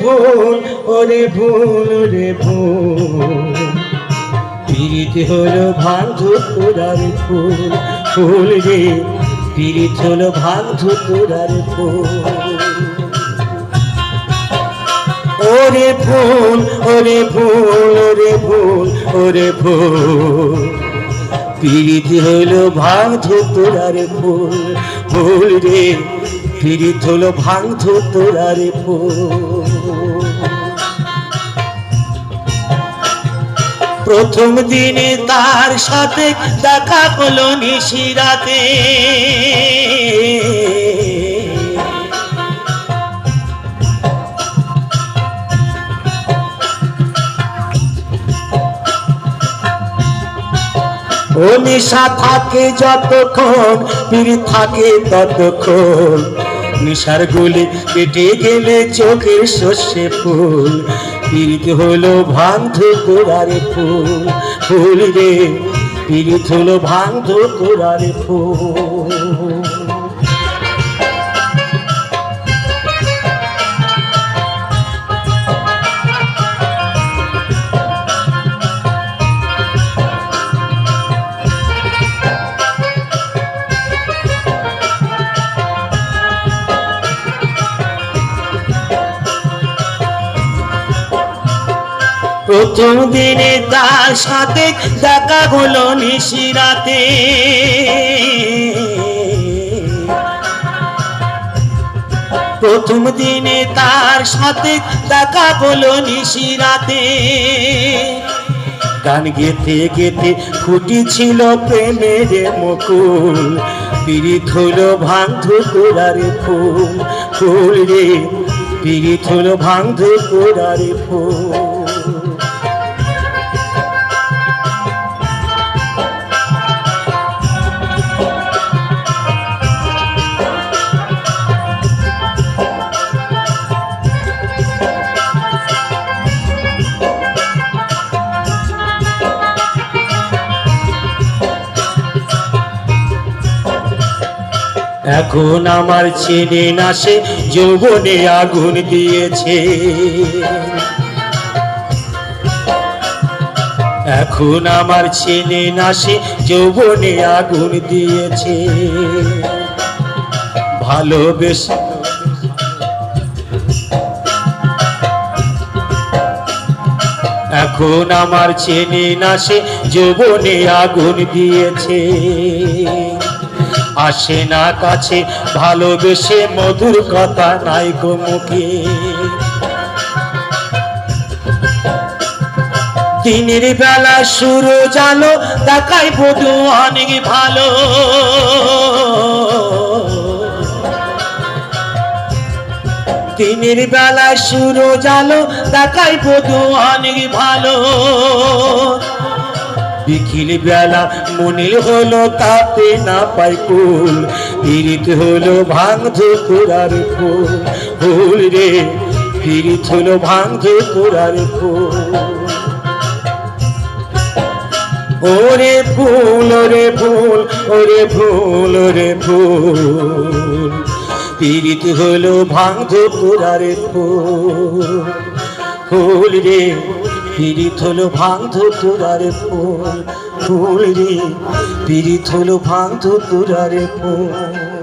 ভুল, ওরে ভুল ওরে ভুল। পীড়িত হলো ভাঙ ধুতুরার ফুল। ফুল রে, পীড়িত হলো ভাঙ ধুতুরার ফুল। ওরে ফুল ওরে ফুল ওরে ফুল ওরে ফুল পীড়িত হলো ভাঙ ধুতুরার ফুল। ফুল রে, পীড়িত হলো ভাঙ ধুতুরার ফুল। প্রথম দিনে তার সাথে দেখা হলো নিশিরাতে ও নিশা থাকে যতক্ষণ পিড়ি থাকে ততক্ষণ। নিশার গুলি কেটে গেলে চোখের শস্যে ফুল। পীড়িত হলো ভাঙ তোরারে ফুল ফুল রে। পীড়িত হলো ভাঙ তোরারে ফুল। প্রথম দিনে তার সাথে দেখা হলো নিশিরাতে প্রথম দিনে তার সাথে দেখা হলো নিশিরাতে গান গেতে গেতে ফুটেছিল প্রেমের মুকুল। পীড়িত হলো ভাঙধু কোরারে ফুল। ফুল রে, পীড়িত হলো ভাঙধু কোরারে ফুল। এখন আমার ছেলে নাসে যৌবনে আগুন দিয়েছে। এখন আমার ছেলে নাসে যৌবনে আগুন দিয়েছে। ভালোবেসে এখন আমার চেনে নাসে যৌবনে আগুন দিয়েছে। আসে না কাছে, ভালোবেসে মধুর কথা নাই গো মুখে। দিনের বেলা শুরু জালো দেখাই বধু অনেক ভালো। দিনের বেলা শুরু জালো দেখাই বধু অনেক ভালো। বিখিল বেলা মনিল হলো তাতে না পাই কুল পীড়িত হলো ভাঙ ধুকুরার ফুল ফুল রে, পীড়িত হলো ভাঙ ধুকুরার ফুল। ওরে ফুল ওরে ফুল ওরে ফুল ওরে ফুল, পীড়িত হলো ভাঙ ধুকুরার ফুল ফুল রে পীড়িত হলো ভাঙ ধুকুরার ফুল ফুল রে। পীড়িত হলো ভাঙ ধুকুরার ফুল।